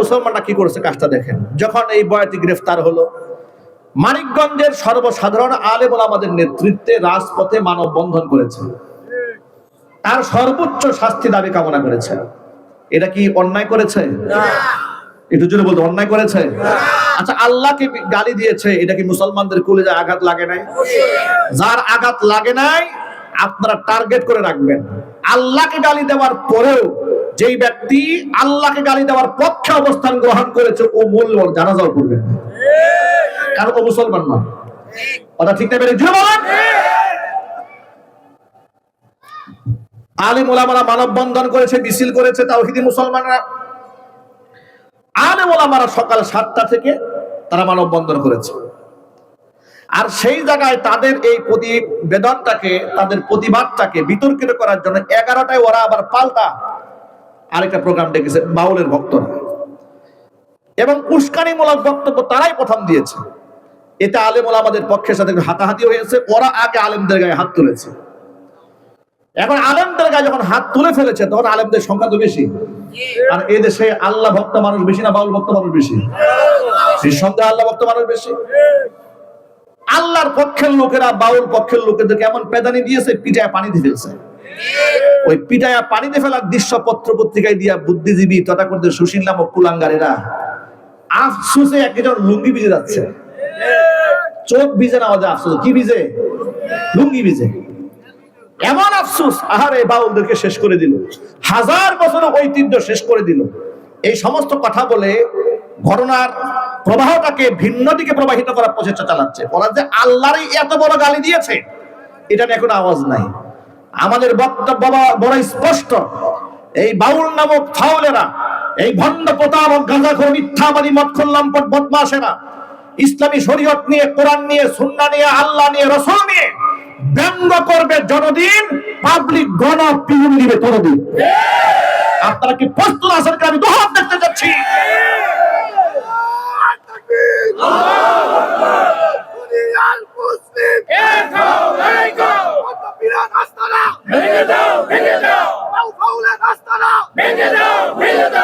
মুসলমানরা কি করেছে কাজটা দেখেন। যখন এই বয়াতি গ্রেফতার হলো মানিকগঞ্জের সর্বসাধারণ আলেম আমাদের নেতৃত্বে রাজপথে মানববন্ধন করেছে। তার সর্বোচ্চ শাস্তি দাবি কামনা করেছে। এটা কি অন্যায় করেছে? একটু জোরে বলতে অন্যায় করেছে? আচ্ছা আল্লাহকে গালি দিয়েছে এটা কি মুসলমানদের কুলে যা আঘাত লাগে নাই? যার আঘাত লাগে নাই আপনারা টার্গেট করে রাখবেন। আল্লাহকে গালি দেওয়ার পরেও যেই ব্যক্তি আল্লাহকে গালি দেওয়ার পক্ষে অবস্থান গ্রহণ করেছে, ও মূল জানাজাও করবেন না। কারণ ও মুসলমান নয়। কথা ঠিক না বেড়ে? বলেন। আলিম ওলামারা মানববন্ধন করেছে, মিছিল করেছে, তাওহিদি মুসলমানরা। আলিম ওলামারা সকাল সাতটা থেকে তারা মানববন্ধন করেছে। আর সেই জায়গায় তাদের এই প্রতিবেদনটাকে, তাদের প্রতিবাদটাকে বিতর্কিত করার জন্য এগারোটায় ওরা আবার পাল্টা আরেকটা প্রোগ্রাম ডেকেছে, বাউলের ভক্তরা। এবং উস্কানিমূলক বক্তব্য তারাই প্রথম দিয়েছে। এতে আলেম আমাদের পক্ষের সাথে হাতাহাতি হয়েছে, ওরা আগে আলেমদের গায়ে হাত তুলেছে। এখন আলেমদের গায়ে যখন হাত তুলে ফেলেছে, তখন আলেমদের সংখ্যা তো বেশি। আর এই দেশে আল্লাহ ভক্ত মানুষ বেশি না, বাউল ভক্ত মানুষ বেশি? নিঃসন্দেহে আল্লাহ ভক্ত মানুষ বেশি। আল্লাহর পক্ষের লোকেরা, বাউল পক্ষের লোকেদেরকে এমন পেদানি দিয়েছে পিঠায় পানি দিয়ে ফেলছে। ওই পিঠায় পানিতে ফেলার দৃশ্য পত্র পত্রিকায় দিয়া বুদ্ধিজীবী সুশীল নামক কুলাঙ্গারেরা আফসুসে একজন লুঙ্গি ভিজে যাচ্ছে। চোখ ভিজে না আমাদের আফসুস। কি ভিজে? লুঙ্গি ভিজে। এমন আফসুস, আহারে, বাউলদেরকে শেষ করে দিল। হাজার বছরের ঐতিহ্য শেষ করে দিল। এই সমস্ত কথা বলে ঘটনার প্রবাহটাকে ভিন্ন দিকে প্রবাহিত করার প্রচেষ্টা চালাচ্ছে। ওরা যে আল্লাহরই এত বড় গালি দিয়েছে, এটা নিয়ে কোনো আওয়াজ নাই। আমাদের বক্তব্য বড়- স্পষ্ট। এই বাউল নামক ফাউলেরা এই ভণ্ড প্রতারক গাঁজাখোর মিথ্যাবাদী মৎখল্লাম্পট বদমাসেরা ইসলামী শরীয়ত নিয়ে কোরআন নিয়ে সুন্না নিয়ে আল্লাহ নিয়ে রসুল নিয়ে ব্যঙ্গ করবে যতদিন পাবলিক গণ পিউন দিবে ততদিন আপনারা কি প্রস্তুত আছেন আমি দুহাত দেখতে যাচ্ছি? বিরাট আস্তানা ফাউ ফাউলের আস্তানা নারায়ণ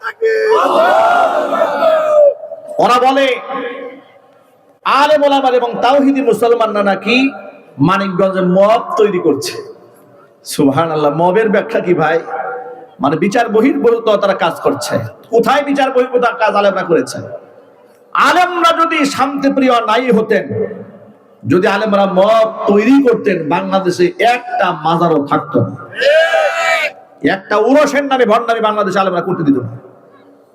তাকবীর। ওরা বলে আলে মোলামার এবং তাওহিদি মুসলমানরা নাকি মানিকগঞ্জে মব তৈরি করছে। সুবহান আল্লাহ মবের ব্যাখ্যা কি ভাই? মানে বিচার বহির্ভূত তারা কাজ করছে। কোথায় বিচার বহির্ভূত কাজ আলেমরা করেছে? আলেমরা যদি শান্তিপ্রিয় নাই হতেন যদি আলেমরা মব তৈরি করতেন, বাংলাদেশে একটা মাজারও থাকতো না। একটা উরসের নামে ভণ্ডামি বাংলাদেশে আলেমরা করতে দিত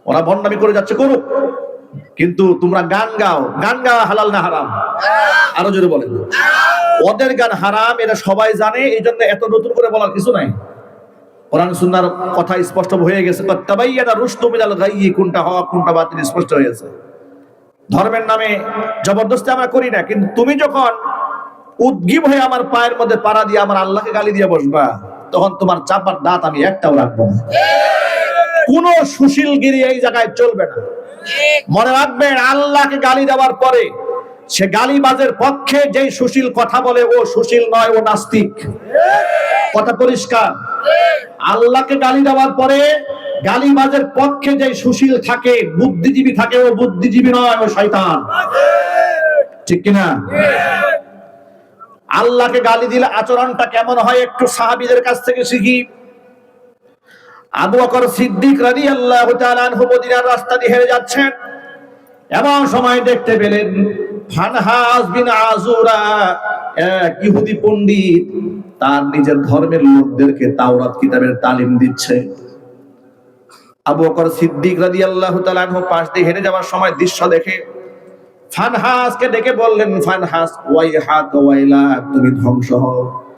ওরা ভণ্ডামি করে যাচ্ছে করুক। কিন্তু তোমরা গান গাও। গান গাওয়া হালাল না হারাম? আরও জোরে বলেন। ওদের গান হারাম, এটা সবাই জানে এই জন্য এত নতুন করে বলার কিছু নাই। কোরআন সুন্নার কথা স্পষ্ট হয়ে গেছে। তাবাইয়ানা রুশদু মিনাল গায়ি, কোনটা হক, কোনটা বাতিল, স্পষ্ট হয়ে গেছে। ধর্মের নামে জবরদস্তি আমরা করি না, কিন্তু তুমি যখন উদ্গীব হয়ে আমার পায়ের মধ্যে পাড়া দিয়ে আমার আল্লাহকে গালি দিয়ে বসবা, তখন তোমার চাপার দাঁত আমি একটাও রাখব না। কোন সুশীলগিরি এই জায়গায় চলবে না। মনে রাখবেন, আল্লাহকে গালি দেওয়ার পরে সে গালিবাজের পক্ষে যেই সুশীল কথা বলে, ও সুশীল নয়, ও নাস্তিক। কথা পরিষ্কার। আল্লাহকে গালি দেওয়ার পরে গালিবাজের পক্ষে যে সুশীল থাকে, বুদ্ধিজীবী থাকে, ও বুদ্ধিজীবী নয়, ও শয়তান। ঠিক কিনা? আল্লাহকে গালি দিলে আচরণটা কেমন হয় একটু সাহাবীদের কাছ থেকে শিখি। আবু সিদ্দিক তাআলা আনহু মদিনার রাস্তা দিয়ে হেরে যাচ্ছেন। এমন সময় দেখতে পেলেন ফানহাস বিন আজুরা এক ইহুদি পণ্ডিত। তার নিজের ধর্মের লোকদেরকে তাওরাত কিতাবের তালিম দিচ্ছে। আবু বকর সিদ্দিক রাদিয়াল্লাহু তাআলা আনহু পাশ দিয়ে হেঁটে যাওয়ার সময় দৃশ্য দেখে ফানহাসকে ডেকে বললেন, ফানহাস ওয়াইহাক ওয়াইলা, তুমি ধ্বংস হও।